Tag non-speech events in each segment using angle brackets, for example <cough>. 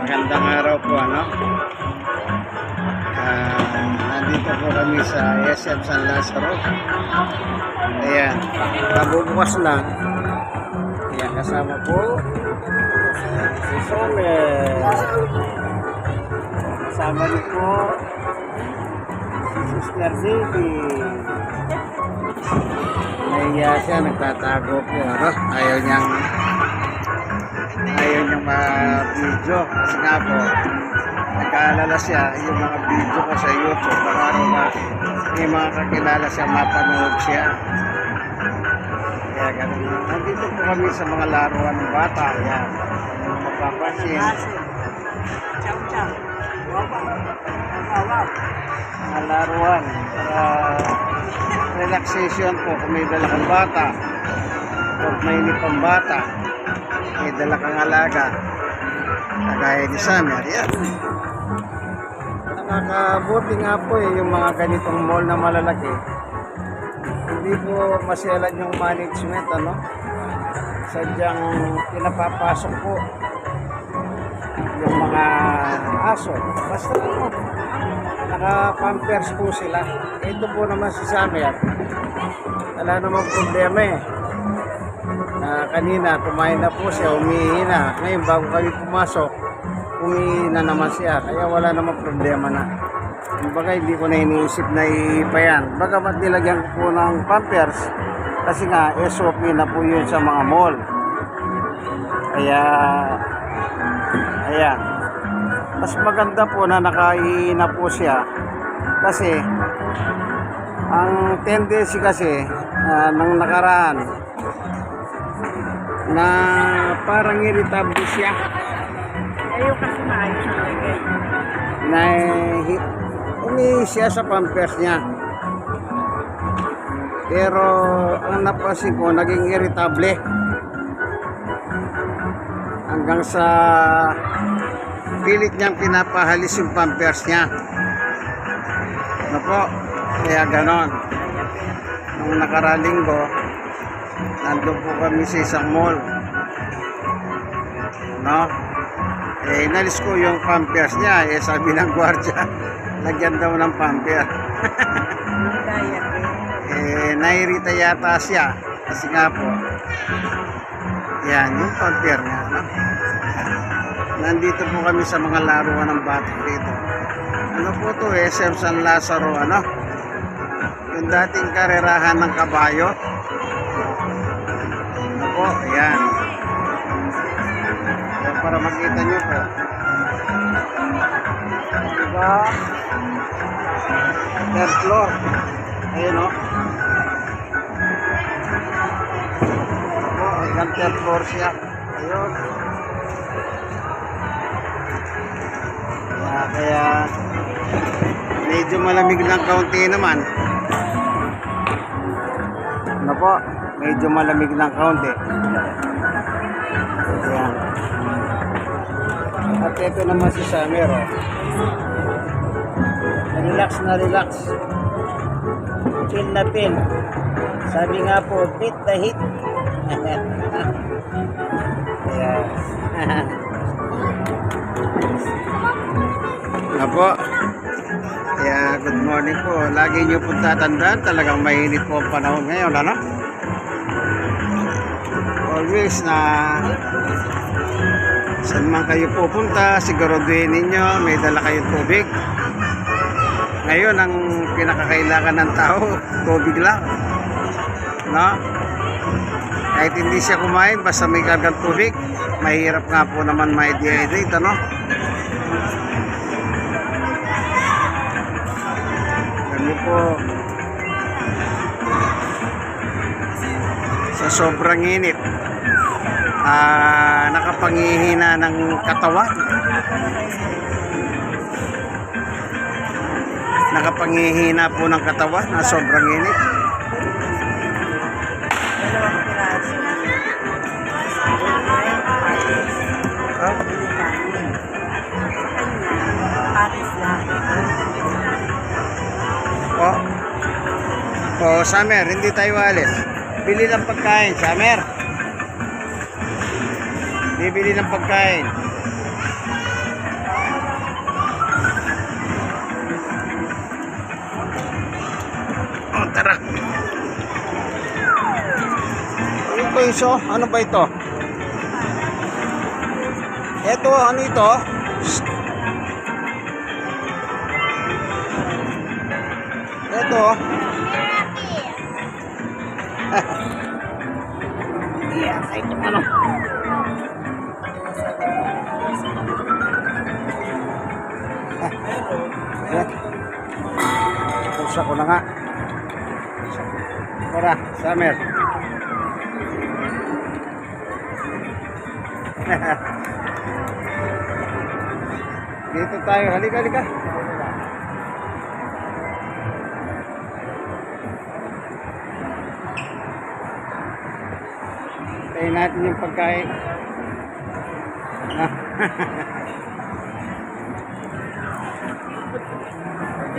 Magandang araw po, ano? Ah, nandito po kami sa SM San Lazaro. Ayan, pabubukas lang. Ayan, kasama po si Somer. Kasama niyo po si Sister Davy. Nahiya siya, nagtatago po, ano? Ayaw niyang ayaw niyang ma-video kasi nga po nag-aalala siya yung mga video ko sa YouTube. Raw ma may mga kakilala siya mapanood siya. Kaya ganun. Nandito po kami sa mga laruan ng bata. Yan kung mapapansin ciao. Wawa. Wawa. mga laruan. Para relaxation po kung may dala kang bata. O may pang bata may dala kang alaga. Kagaya ni Samer yan. Nakakabuti nga po eh yung mga ganitong mall na malalaki. Hindi po masyalan yung management ano? Sadyang pinapapasok po yung mga aso. Basta po naka-pampers po sila. Ito po naman si Samer wala namang problema eh na kanina kumain na po siya, umihi na. Ngayon bago kami pumasok, umihi na naman siya. Kaya wala namang problema na. Kumbaga hindi ko na iniisip na ipayan. Bagamat nilagyan ko po ng pampers, kasi nga SOP na po yun sa mga mall. Kaya, ayan. Mas maganda po na nakaihi na po siya. Kasi, ang tendency kasi, ah, nang nakaraan, na parang irritable siya. Ayaw kasi maayos na hi- umihi siya sa pampers niya. Pero ang napansin ko naging irritable. Hanggang sa pilit niyang pinapahalis yung pampers niya. Ano po? Kaya ganon. Nung nakaralinggo nandun po kami sa isang mall. No? Eh inalis ko yung pampers niya. Eh sabi ng gwardiya <laughs> lagyan daw ng pamper. Eh. eh nairita yata siya. Kasi nga po yan yung pamper niya no? nandito po kami sa mga laruan ng bata dito ano po to SM San Lazaro ano? Yung dating karerahan ng kabayo para makita nyo po diba? Third floor. Ayun o po hanggang third floor siya. Ayun. Kaya, kaya medyo malamig ng kaunti naman. Ano po? Medyo malamig ng kaunti At ito naman si Samer, oh. Relax na relax. Chill na chill. Sabi nga po, beat the hit. <laughs> yes. na po. Kaya good morning po. Lagi niyo po tatandaan, talagang mainit po ang panahon ngayon, ano? Always na saan man kayo pupunta, siguraduhin ninyo, may dala kayong tubig. Ngayon, ang pinakakailangan ng tao, tubig lang. No? Kahit hindi siya kumain, basta may kargang tubig, mahirap nga po naman ma-dehydrate, ano? Kami po, sa sobrang init, ah, nakapangihina ng katawan. Nakapangihina po ng katawan na sobrang init. Dalawang piraso. Ah, Patis lang. po. O, Summer, hindi tayo alis. Bili ng pagkain, Summer bibili ng pagkain oh tara ano ba ito? ano ba ito? eto ano ito? Nga. Tara, Summer. <laughs> Dito tayo. Halika, halika. Tayo natin yung pagkain. <laughs> Ah.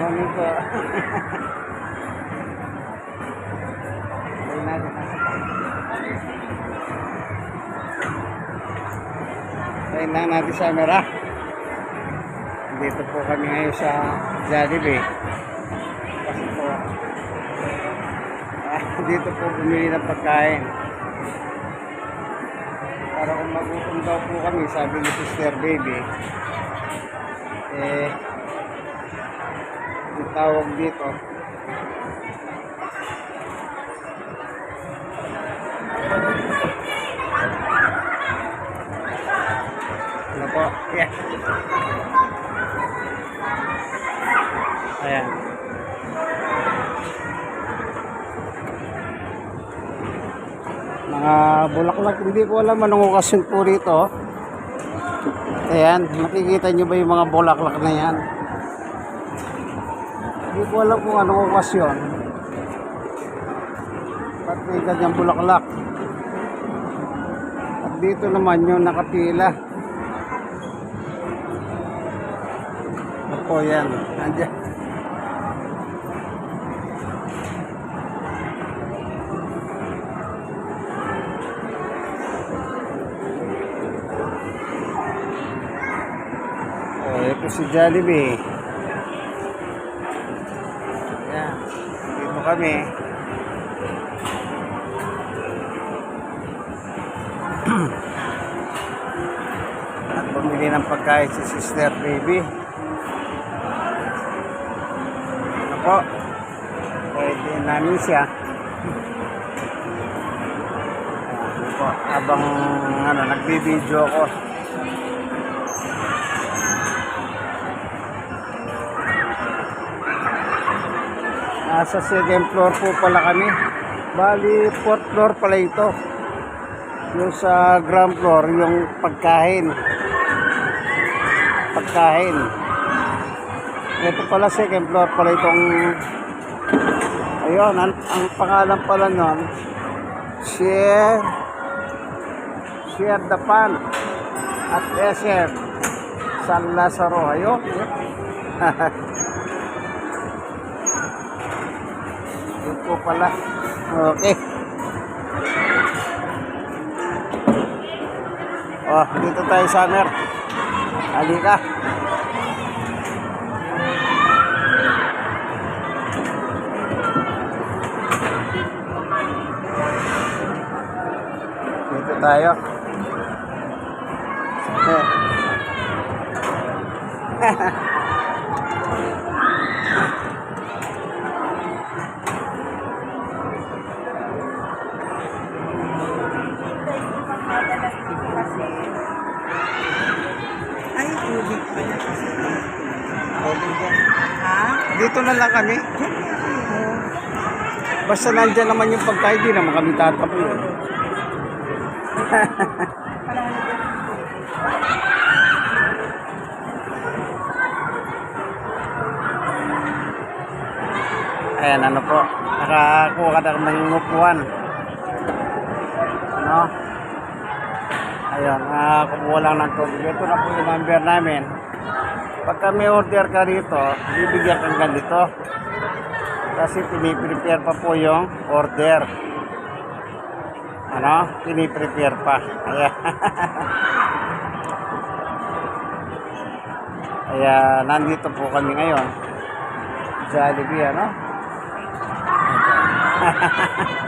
Morning <laughs> Tayo lang natin sa camera. Dito po kami ngayon sa Jollibee. Kasi po, ah, <laughs> dito po bumili ng pagkain. Para kung magutom daw po kami, sabi ni Sister Baby, eh, yung tawag dito, ano po, yeah. Ayan. Mga bulaklak, hindi ko alam anong okasyon po rito. Ayan, makikita nyo ba yung mga bulaklak na yan? Hindi ko alam kung anong okasyon. Ba't may ganyang bulaklak? At dito naman yung nakapila. Ako yan, andyan. Oh, ito si Jollibee. Ayan. Dito kami. <clears throat> At bumili ng pagkain si Sister Baby. Namin siya. Ano po, habang ano, nagbibideo ako. Nasa second floor po pala kami. Bali, fourth floor pala ito. Yung sa ground floor, yung pagkain. Pagkain. Ito pala second floor pala itong ayun, ang, ang pangalan pala nun Share Share the Pan at SM San Lazaro. Ayun. <laughs> Yun po pala. Okay. Oh, dito tayo summer. Halika. Dito tayo. Ay, tubig pala. Ha? Dito na lang kami. Basta nandyan naman yung pagkain, di naman kami tatapo yun. <laughs> Ayan, ano po. Nakakuha ka ng upuan. Ano? Ayun, nakakuha lang ng tubig. Ito na po yung number namin. Pagka may order ka rito, bibigyan kang ganito. Kasi piniprepare pa po yung order ano, piniprepare pa. Ayan. <laughs> Kaya nandito po kami ngayon. Jollibee, ano? <laughs>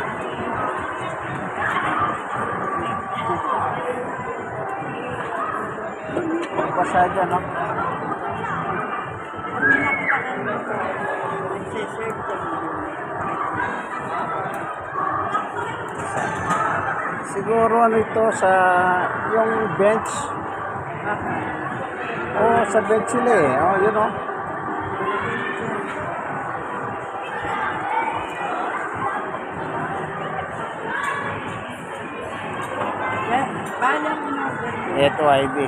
Pasada, no? Siguro ano ito sa yung bench. Oo, sa bench sila eh. Oh, yun oh. Ito ID.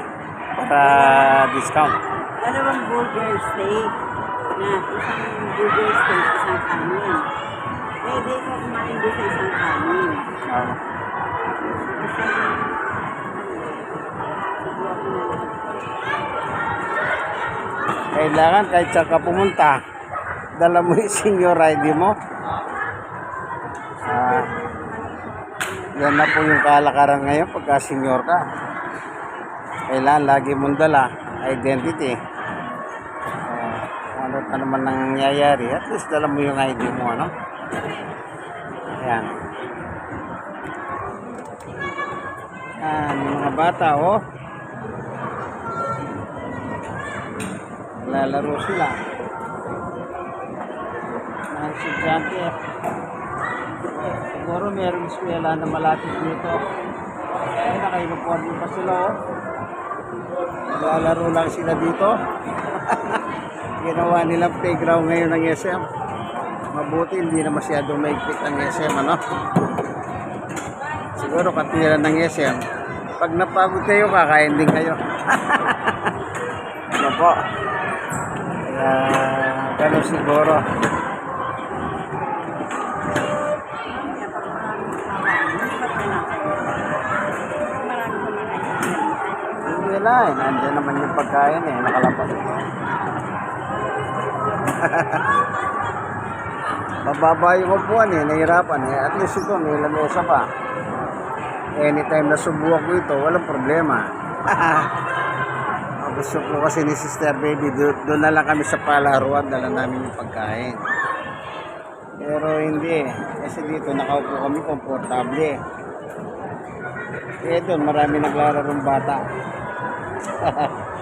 Para discount. Dalawang burger steak na isang burger steak, isang kanin. Pwede ko kumain doon sa isang kanin. Oh. Kailangan kahit saan ka pumunta, dala mo yung senior ID mo. Ah, yan na po yung kalakaran ngayon pagka senior ka. Kailangan lagi mong dala identity. Ah, ano ka naman nangyayari, at least dala mo yung ID mo, ano? Ayan. Yan, mga bata, oh. Lalaro sila. Mga estudyante. Siguro meron eskwela na malapit dito. Ay, naka-uniform pa sila, oh. Lalaro lang sila dito. <laughs> Ginawa nilang playground ngayon ng SM. Mabuti, hindi na masyadong maigpit ang SM, ano? Siguro katwiran ng SM. Pag napagod kayo, kakain din kayo. ano po? Kaya, ganun siguro. Hindi na eh. Nandiyan naman yung pagkain eh. Nakalapas. <laughs> Mababa yung upuan eh. Nahirapan eh. At least ito may lamesa pa. Anytime na subukan ko ito, walang problema. <laughs> Gusto ko kasi ni Sister Baby, do- doon na lang kami sa palaruan, dala namin yung pagkain. Pero hindi eh. Kasi dito nakaupo kami komportable. Eh doon marami naglararong bata. <laughs>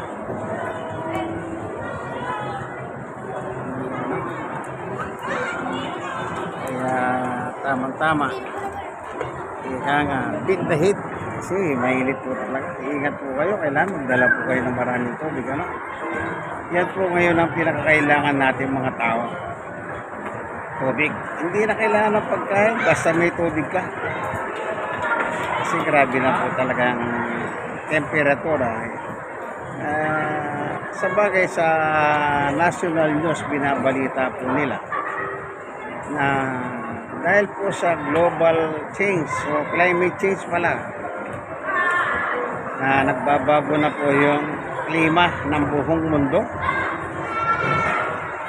Kaya tamang-tama. Ika nga, beat the heat. Kasi mainit po talaga. Ingat po kayo. Kailangan magdala po kayo ng maraming tubig. Ano? Yan po ngayon ang pinakakailangan natin mga tao. Tubig. Hindi na kailangan ng pagkain. Basta may tubig ka. Kasi grabe na po talaga ang temperatura. Ah, sa bagay sa national news binabalita po nila na dahil po sa global change o climate change pala na nagbabago na po yung klima ng buong mundo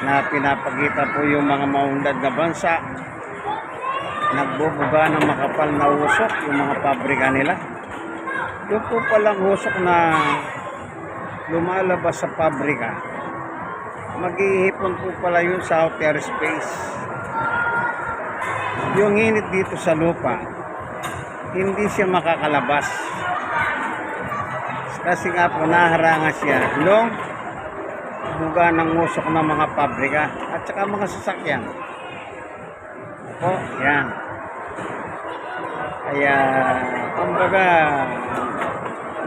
na pinapakita po yung mga maunlad na bansa nagbubuga ng makapal na usok yung mga pabrika nila. Yung po palang usok na lumalabas sa pabrika maghihipon po pala yun sa outer space yung init dito sa lupa hindi siya makakalabas. Kasi nga po naharanga siya nung buga ng usok ng mga pabrika at saka mga sasakyan. Po yan. Kaya kumbaga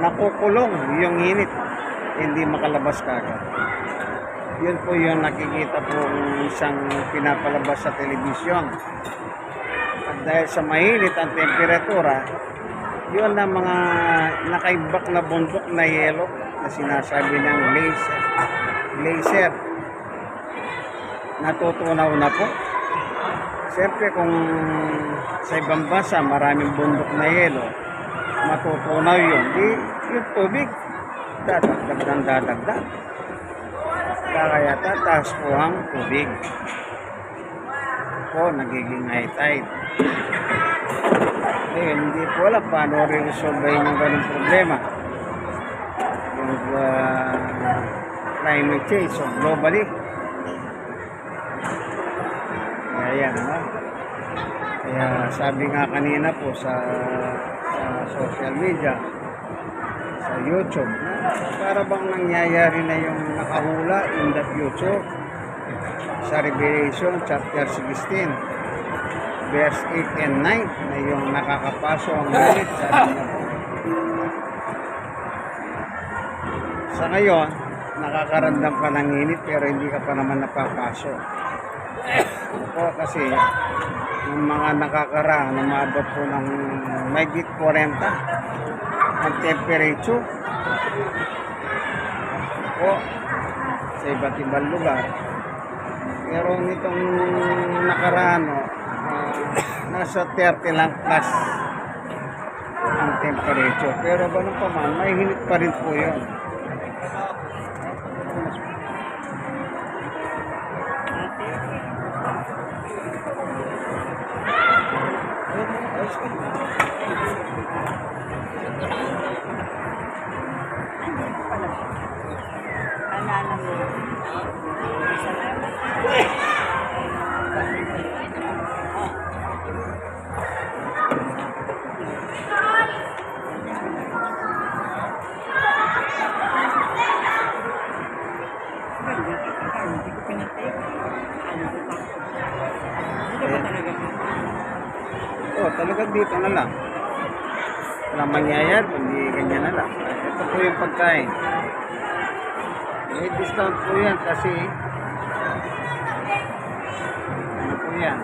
nakukulong yung init. Hindi makalabas kagad. Yun po yung nakikita po isang pinapalabas sa telebisyon dahil sa mainit ang temperatura, yun ang mga nakaibak na bundok na yelo na sinasabi ng laser. Laser. Natutunaw na po. Siyempre kung sa ibang bansa maraming bundok na yelo, matutunaw yun. Di, yung tubig, dadagdag ng dadagdag. Kaya tataas po ang tubig po nagiging high tide. Eh, hindi po alam paano re-resolve yung ganung problema. Yung uh, climate change so globally. Kaya yan, no? Kaya sabi nga kanina po sa, sa social media, sa YouTube, na para bang nangyayari na yung nakahula in the future sa Revelation chapter 16 verse 8 and 9 na yung nakakapaso ang niya po. Sa ngayon, nakakaramdam ka ng init pero hindi ka pa naman napapaso. Po kasi yung mga nakakaraan, umabot po ng mahigit 40 ang temperature po sa iba't ibang lugar. Pero nitong nakaraan, no, ah, nasa 30 lang plus ang temperature. Pero ganun pa man, may hinit pa rin po yun. Talagang dito na lang. Walang mangyayari, kundi ganyan na lang. Ito po yung pagkain. May discount po yan kasi ano po yan?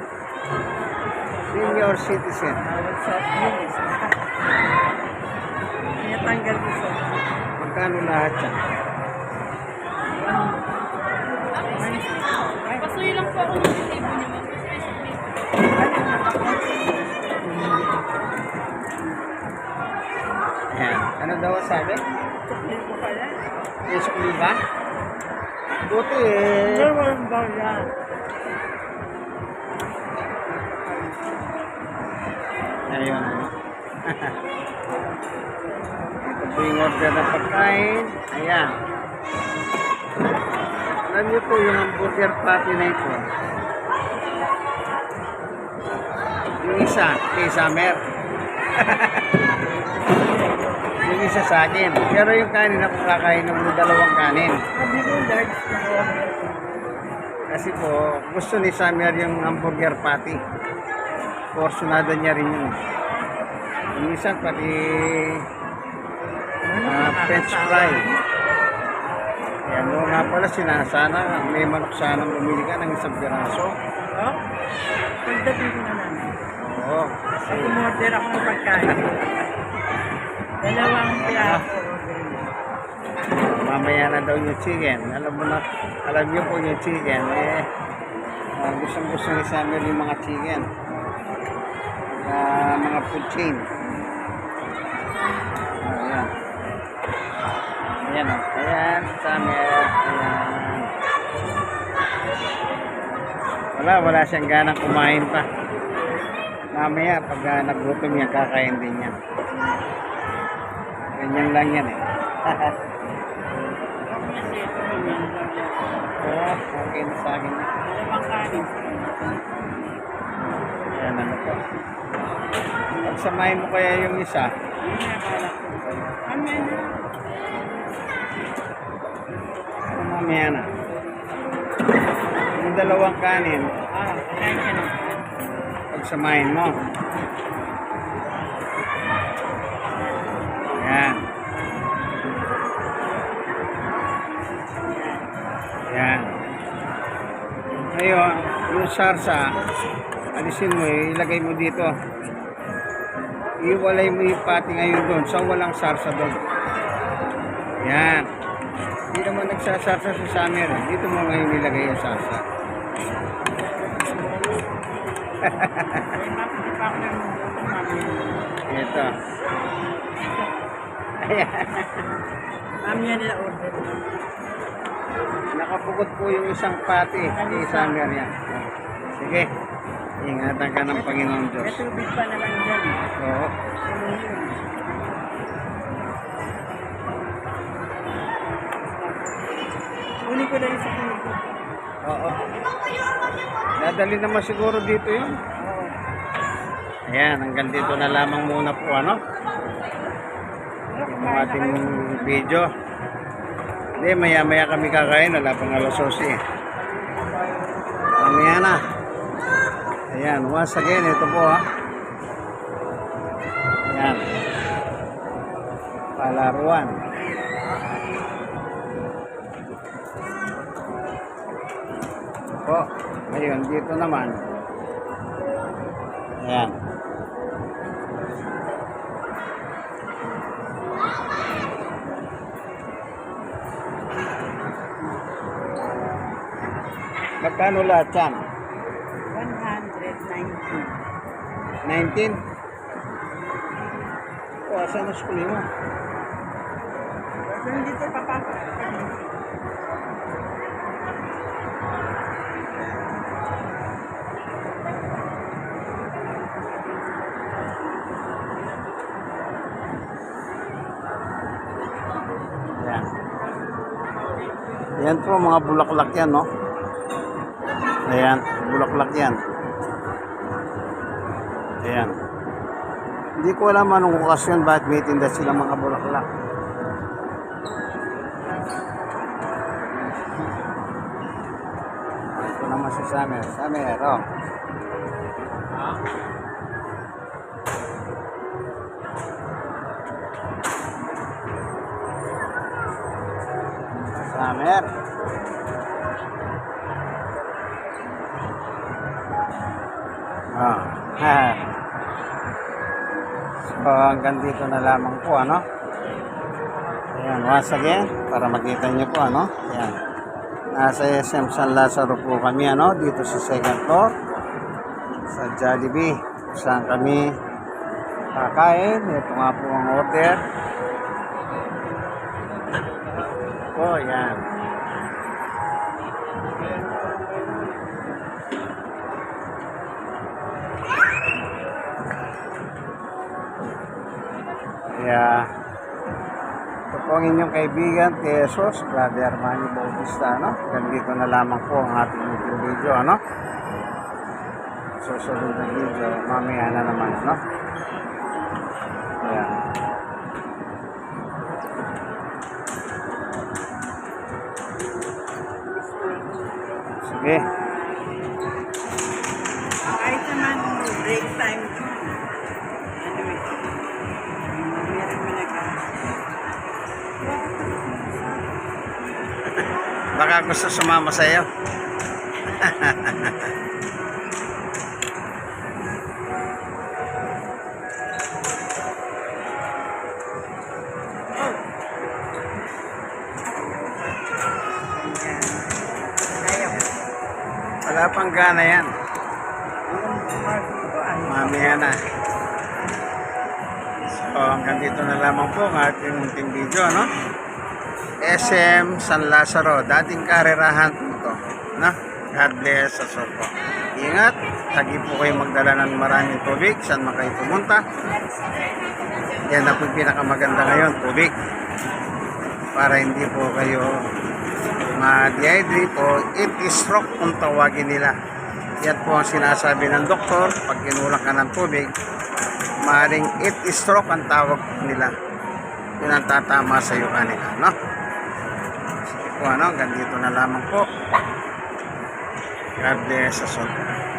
Senior citizen. News. <laughs> Tinatanggal ko sa Magkano lahat yan? Pasuyo lang po ako ng table niyo, ma'am. Ayan. Ano daw sabi? Hindi ko pala. Yung sukli ba? Buti eh. Pero walang bawla. Ayun. <laughs> Ito po yung order ng pagkain. Ayan. Alam niyo po yung hamburger patty na ito. Yung isa, kay Summer. <laughs> isa sa akin. Pero yung kanin ako kakain ng dalawang kanin. Kasi po, gusto ni Summer yung hamburger patty. Porsyonada niya rin yun. Yung isa pati ah, french fry. Yan mo nga pala sinasana, may manok sana bumili ka ng isang piraso. Oh? Pagdating ko na namin. Oo. Kasi umorder ako ng pagkain. <laughs> Dalawang order mo. Mamaya na daw yung chicken. Alam mo na, alam niyo po yung chicken, eh, uh, gustong gusto ni Summer yung mga chicken. Ah, mga food chain. Ayan. Ayan o. Ayan. Ayan. Wala, wala siyang ganang kumain pa. Mamaya, pag uh, nagutom niya, kakain din niya. Ganyan lang yan eh. <laughs> Oo, okay na sa akin. Ayan, ano po. Pagsamahin mo kaya yung isa, ko. Mamaya na. ano. Yung dalawang kanin, Ah, pagsamahin mo. Ngayon, yung sarsa, alisin mo, eh, ilagay mo dito. Iwalay mo yung pati ngayon doon, sa walang sarsa doon. Ayan. Hindi naman nagsasarsa sa summer. Dito mo ngayon ilagay yung sarsa. <laughs> Ito. Ayan. Mamaya nila order. Nakapukot po yung isang pati sa isang yan. Sige. Ingatan ka ng Panginoon May Diyos. tubig pa naman dyan. Oo. Uli ko na yung sa tubig. Oo. Dadali naman siguro dito yun. Ayan, hanggang dito na lamang muna po ano. Yung ating video. Hindi, maya-maya kami kakain. Wala pang alas 12 eh. Mamaya na. Ayan, once again, ito po ha. Ayan. Palaruan. Po, ngayon dito naman. Ayan. Magkano lahat yan? 119. 19? O, asan na school mo? So, dito papasok. Ayan. Ayan po mga bulaklak yan, no? Ayan, bulaklak yan. Ayan. Hindi ko alam anong okasyon bakit may tinda sila mga bulaklak. Ito naman si Samer. Samer, oh. Samer. Ah. ha. <laughs> So, hanggang dito na lamang po, ano? Ayan, once again, para makita nyo po, ano? Ayan. Nasa SM San Lazaro po kami, ano? Dito sa second floor. Sa Jollibee. Saan kami kakain. Ito nga po ang order. Inyong kaibigan, Tesos, Brother Manny Bautista, ano? Ganito na lamang po ang ating YouTube video, ano? Susunod na video, mamaya na naman, ano? Kaya, sige. Baka gusto sumama sa iyo. Wala pang gana yan. Mamaya na. So, hanggang dito na lamang po ang ating munting video, no? SM San Lazaro, dating karerahan po ito. No? God bless sa po. Ingat, lagi po kayo magdala ng maraming tubig, saan man kayo pumunta. Yan na po yung pinakamaganda ngayon, tubig. Para hindi po kayo ma-dehydrate o it is stroke kung tawagin nila. Yan po ang sinasabi ng doktor pag kinulak ka ng tubig maaaring it is stroke ang tawag nila. Yun ang tatama sa iyo kanila, no? Po, ano, hanggang na lamang po. God bless us all.